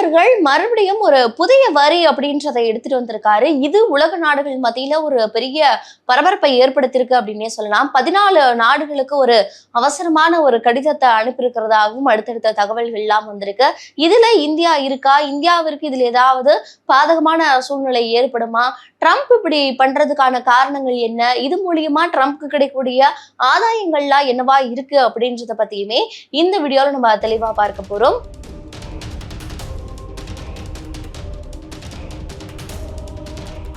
அவர்கள் மறுபடியும் ஒரு புதிய வரி அப்படின்றத எடுத்துட்டு வந்திருக்காரு. இது உலக நாடுகள் மத்தியில ஒரு பெரிய பரபரப்பை ஏற்படுத்தியிருக்கு அப்படின்னே சொல்லலாம். பதினாலு நாடுகளுக்கு ஒரு அவசரமான ஒரு கடிதத்தை அனுப்பியிருக்கிறதாகவும் அடுத்தடுத்த தகவல்கள் எல்லாம் வந்திருக்கு. இதுல இந்தியா இருக்கா? இந்தியாவிற்கு இதுல ஏதாவது பாதகமான சூழ்நிலை ஏற்படுமா? ட்ரம்ப் இப்படி பண்றதுக்கான காரணங்கள் என்ன? இது மூலியமா ட்ரம்ப்க்கு கிடைக்கக்கூடிய ஆதாயங்கள்லாம் என்னவா இருக்கு அப்படின்றத பத்தியுமே இந்த வீடியோல நம்ம தெளிவா பார்க்க போறோம்.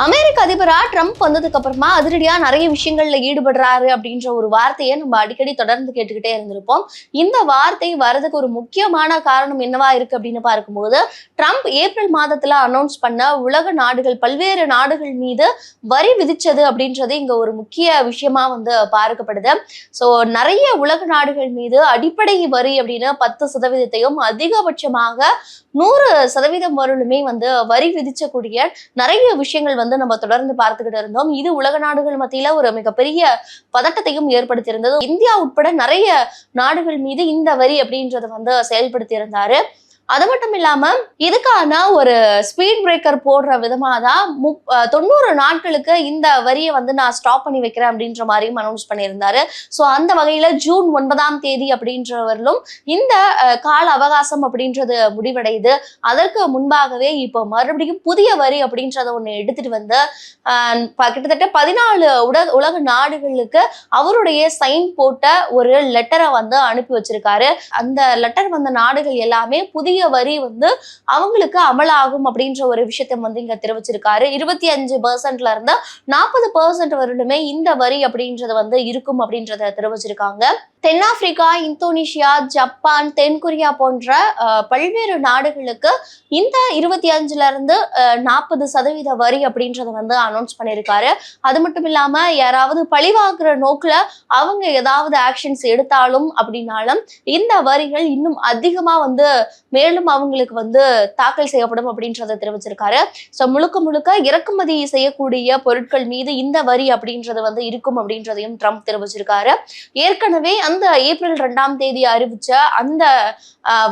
அமெரிக்க அதிபரா ட்ரம்ப் வந்ததுக்கு அப்புறமா அதிரடியா நிறைய விஷயங்கள்ல ஈடுபடுறாரு அப்படின்ற ஒரு வார்த்தையை நம்ம அடிக்கடி தொடர்ந்து கேட்டுக்கிட்டே இருந்திருப்போம். இந்த வார்த்தை வரதுக்கு ஒரு முக்கியமான காரணம் என்னவா இருக்கு அப்படின்னு பார்க்கும்போது ட்ரம்ப் ஏப்ரல் மாதத்துல அனௌன்ஸ் பண்ண உலக நாடுகள் பல்வேறு நாடுகள் மீது வரி விதிச்சது அப்படின்றது இங்க ஒரு முக்கிய விஷயமா வந்து பார்க்கப்படுது. ஸோ நிறைய உலக நாடுகள் மீது அடிப்படை வரி அப்படின்னு பத்து சதவீதத்தையும் அதிகபட்சமாக நூறு சதவீதம் வரலுமே வந்து வரி விதிச்சக்கூடிய நிறைய விஷயங்கள் வந்து நம்ம தொடர்ந்து பார்த்துக்கிட்டு இருந்தோம். இது உலக நாடுகள் மத்தியில ஒரு மிகப்பெரிய பதட்டத்தையும் ஏற்படுத்தியிருந்தது. இந்தியா உட்பட நிறைய நாடுகள் மீது இந்த வரி அப்படின்றத வந்து செயல்படுத்தி இருந்தாரு அது மட்டும் இல்லாம இதுக்கான ஒரு ஸ்பீட் பிரேக்கர் போடுற விதமா தான் முப் தொண்ணூறு நாட்களுக்கு இந்த வரியை வந்து நான் ஸ்டாப் பண்ணி வைக்கிறேன் அப்படின்ற மாதிரியும் அனௌன்ஸ் பண்ணியிருந்தாரு. ஸோ அந்த வகையில ஜூன் ஒன்பதாம் தேதி அப்படின்றவர்களும் இந்த கால அவகாசம் அப்படின்றது முடிவடையுது. அதற்கு முன்பாகவே இப்போ மறுபடியும் புதிய வரி அப்படின்றத ஒன்று எடுத்துட்டு வந்து அஹ், கிட்டத்தட்ட பதினாலு உட உலக நாடுகளுக்கு அவருடைய சைன் போட்ட ஒரு லெட்டரை வந்து அனுப்பி வச்சிருக்காரு. அந்த லெட்டர் வந்த நாடுகள் எல்லாமே புதிய வரி வந்து அவங்களுக்கு அமலாகும் அப்படின்ற ஒரு விஷயத்தை வந்து இங்க தெரிவிச்சிருக்காரு. இருபத்தி அஞ்சு பர்சன்ட்ல இருந்து நாற்பது பர்சன்ட் வரலுமே இந்த வரி அப்படின்றது வந்து இருக்கும் அப்படின்றத தெரிவிச்சிருக்காங்க. தென்னாப்பிரிக்கா இந்தோனேஷியா ஜப்பான் தென்கொரியா போன்ற பல்வேறு நாடுகளுக்கு இந்த இருபத்தி அஞ்சுல இருந்து நாற்பது சதவீத வரி அப்படின்றத வந்து அனௌன்ஸ் பண்ணியிருக்காரு அது மட்டும் இல்லாம யாராவது பழிவாக்குற நோக்குல அவங்க ஏதாவது ஆக்ஷன்ஸ் எடுத்தாலும் அப்படின்னாலும் இந்த வரிகள் இன்னும் அதிகமா வந்து மேலும் அவங்களுக்கு வந்து தாக்கல் செய்யப்படும் அப்படின்றத தெரிவிச்சிருக்காரு. ஸோ முழுக்க முழுக்க இறக்குமதி செய்யக்கூடிய பொருட்கள் மீது இந்த வரி அப்படின்றது வந்து இருக்கும் அப்படின்றதையும் ட்ரம்ப் தெரிவிச்சிருக்காரு. ஏற்கனவே அந்த ஏப்ரல் ரெண்டாம் தேதி அறிவிச்ச அந்த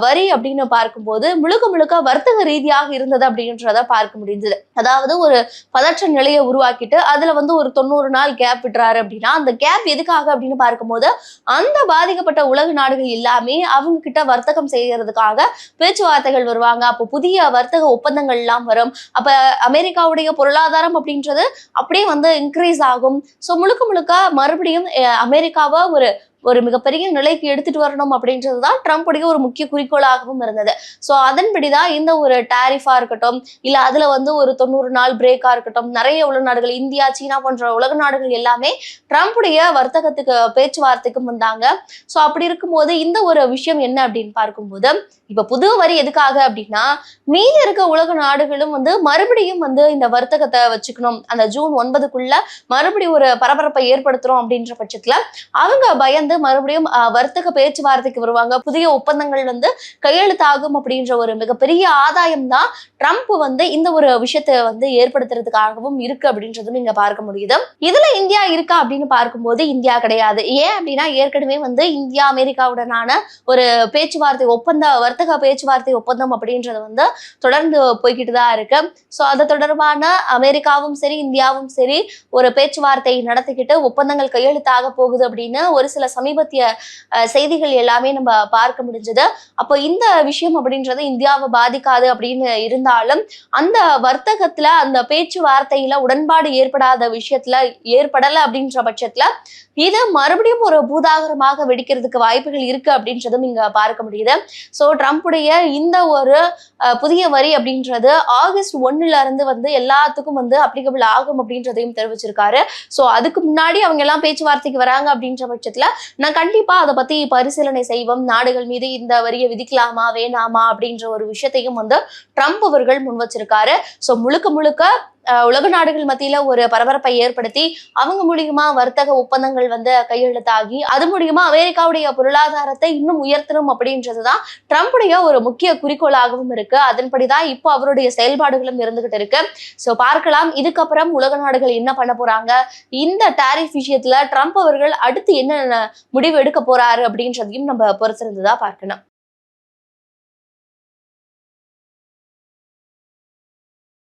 வரி அப்படின்னு பார்க்கும்போது முழுக்க முழுக்க வர்த்தக ரீதியாக இருந்தது அப்படின்றத பார்க்க முடிஞ்சது அதாவது ஒரு பதற்ற நிலையை உருவாக்கிட்டு அதுல வந்து ஒரு தொண்ணூறு நாள் கேப் விடுறாரு அப்படின்னா அந்த கேப் எதுக்காக அப்படின்னு பார்க்கும்போது அந்த பாதிக்கப்பட்ட உலக நாடுகள் எல்லாமே அவங்க கிட்ட வர்த்தகம் செய்யறதுக்காக பேச்சுவார்த்தைகள் வருவாங்க. அப்போ புதிய வர்த்தக ஒப்பந்தங்கள் எல்லாம் வரும். அப்ப அமெரிக்காவுடைய பொருளாதாரம் அப்படின்றது அப்படியே வந்து இன்க்ரீஸ் ஆகும். ஸோ முழுக்க முழுக்க மறுபடியும் அமெரிக்காவை ஒரு ஒரு மிகப்பெரிய நிலைக்கு எடுத்துட்டு வரணும் அப்படின்றது தான் ட்ரம்ப்புடைய ஒரு முக்கிய குறிக்கோளாகவும் இருந்தது. ஸோ அதன்படிதான் இந்த ஒரு டாரிஃபா இருக்கட்டும் இல்ல அதுல வந்து ஒரு தொண்ணூறு நாள் பிரேக்கா இருக்கட்டும் நிறைய உலக நாடுகள் இந்தியா சீனா போன்ற உலக நாடுகள் எல்லாமே ட்ரம்ப்புடைய வர்த்தகத்துக்கு பேச்சுவார்த்தைக்கும் வந்தாங்க. ஸோ அப்படி இருக்கும்போது இந்த ஒரு விஷயம் என்ன அப்படின்னு பார்க்கும்போது இப்ப புது வரி எதுக்காக அப்படின்னா மீதி இருக்க உலக நாடுகளும் வந்து மறுபடியும் வந்து இந்த வர்த்தகத்தை வச்சுக்கணும். அந்த ஜூன் ஒன்பதுக்குள்ள மறுபடியும் ஒரு பரபரப்பை ஏற்படுத்துறோம் அப்படின்ற பட்சத்துல அவங்க பயந்து வந்து மறுபடியும் வர்த்தக பேச்சுவார்த்தைக்கு வருவாங்க. புதிய ஒப்பந்தங்கள் வந்து கையெழுத்தாகும் அப்படின்ற ஒரு மிகப்பெரிய ஆதாயம் தான் ட்ரம்ப் வந்து இந்த ஒரு விஷயத்தை வந்து ஏற்படுத்துறதுக்காகவும் இருக்கு அப்படின்றதும் இங்க பார்க்க முடியுது. இதுல இந்தியா இருக்கா அப்படின்னு பார்க்கும்போது இந்தியா கிடையாது. ஏன் அப்படின்னா ஏற்கனவே வந்து இந்தியா அமெரிக்காவுடனான ஒரு பேச்சுவார்த்தை ஒப்பந்த வர்த்தக பேச்சுவார்த்தை ஒப்பந்தம் அப்படின்றது வந்து தொடர்ந்து போய்கிட்டு தான் இருக்கு. ஸோ அது தொடர்பான அமெரிக்காவும் சரி இந்தியாவும் சரி ஒரு பேச்சுவார்த்தை நடத்திக்கிட்டு ஒப்பந்தங்கள் கையெழுத்தாக போகுது அப்படின்னு ஒரு சில சமீபத்திய செய்திகள் எல்லாமே நம்ம பார்க்க முடிஞ்சது. அப்போ இந்த விஷயம் அப்படின்றது இந்தியாவை பாதிக்காது அப்படின்னு இருந்தாலும் அந்த வர்த்தகத்துல அந்த பேச்சுவார்த்தையில உடன்பாடு ஏற்படாத விஷயத்துல ஏற்படல அப்படின்ற பட்சத்துல இது மறுபடியும் ஒரு பூதாகரமாக வெடிக்கிறதுக்கு வாய்ப்புகள் இருக்கு அப்படின்றதும் இங்க பார்க்க முடியுது. ஸோ ட்ரம்ப்புடைய இந்த ஒரு புதிய வரி அப்படின்றது ஆகஸ்ட் ஒன்னுல இருந்து வந்து எல்லாத்துக்கும் வந்து அப்ளிகபிள் ஆகும் அப்படின்றதையும் தெரிவிச்சிருக்காரு. ஸோ அதுக்கு முன்னாடி அவங்க எல்லாம் பேச்சுவார்த்தைக்கு வராங்க அப்படின்ற பட்சத்துல நான் கண்டிப்பா அதை பத்தி பரிசீலனை செய்வோம். நாடுகள் மீது இந்த வரியை விதிக்கலாமா வேணாமா அப்படின்ற ஒரு விஷயத்தையும் வந்து ட்ரம்ப் அவர்கள் முன் வச்சிருக்காரு. ஸோ முழுக்க முழுக்க உலக நாடுகள் மத்தியில ஒரு பரபரப்பை ஏற்படுத்தி அவங்க மூலியமா வர்த்தக ஒப்பந்தங்கள் வந்து கையெழுத்தாகி அது மூலியமா அமெரிக்காவுடைய பொருளாதாரத்தை இன்னும் உயர்த்தணும் அப்படின்றதுதான் ட்ரம்ப்புடைய ஒரு முக்கிய குறிக்கோளாகவும் இருக்கு. அதன்படிதான் இப்போ அவருடைய செயல்பாடுகளும் இருந்துகிட்டு இருக்கு. ஸோ பார்க்கலாம். இதுக்கப்புறம் உலக நாடுகள் என்ன பண்ண போறாங்க? இந்த டாரிஃப் விஷயத்துல ட்ரம்ப் அவர்கள் அடுத்து என்ன முடிவு எடுக்க போறாரு அப்படின்றதையும் நம்ம பொறுத்திருந்துதான் பார்க்கணும்.